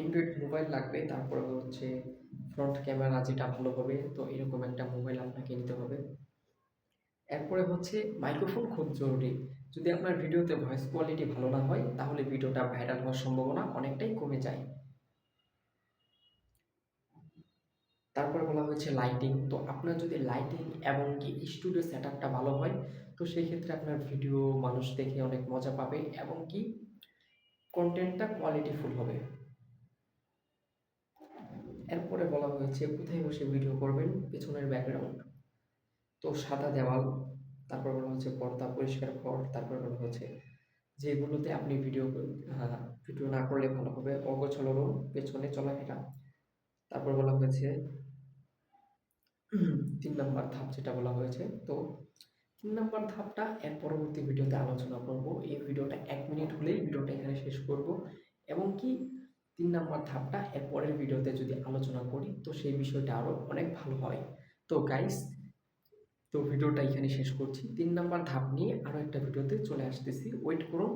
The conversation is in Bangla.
অ্যান্ড্রয়েড মোবাইল লাগবে, তারপরে হচ্ছে ফ্রন্ট ক্যামেরা যেটা ভালো হবে, তো এরকম একটা মোবাইল আপনাকে নিতে হবে। এরপরে হচ্ছে মাইক্রোফোন খুব জরুরি। যদি আপনার ভিডিওতে ভয়েস কোয়ালিটি ভালো না হয়, তাহলে ভিডিওটা ভাইরাল হওয়ার সম্ভাবনা অনেকটাই কমে যায়। তারপরে বলা হয়েছে লাইটিং তো আপনার যদি লাইটিং এবং কি স্টুডিও সেট আপটা ভালো হয়, তো সেই ক্ষেত্রে আপনার ভিডিও মানুষ দেখে অনেক মজা পাবে এবং কি কন্টেন্টটা কোয়ালিটিফুল হবে। এরপরে বলা হয়েছে, কোথায় বসে ভিডিও করবেন? পেছনের ব্যাকগ্রাউন্ড তো সাদা দেওয়াল, তারপর বলা হচ্ছে পর্দা, পরিষ্কার ঘর, তারপর বলা হচ্ছে যেগুলোতে আপনি ভিডিও ভিডিও না করলে ভালো হবে। অগোছালো রুম পেছনে চলাফেরা। তারপর বলা হয়েছে, তিন নাম্বার ধাপ যেটা বলা হয়েছে। তো তিন নাম্বার ধাপটা এর পরবর্তী ভিডিওতে আলোচনা করব। এই ভিডিওটা এক মিনিট হলেই ভিডিওটা এখানে শেষ করব। এবং কি তিন নাম্বার ধাপটা এর পরের ভিডিওতে যদি আলোচনা করি, তো সেই বিষয়টা আরও অনেক ভালো হয়। তো গাইস তো ভিডিওটা এখানে শেষ করছি। তিন নাম্বার ধাপ নিয়ে আরও একটা ভিডিওতে চলে আসতেছি। ওয়েট করুন।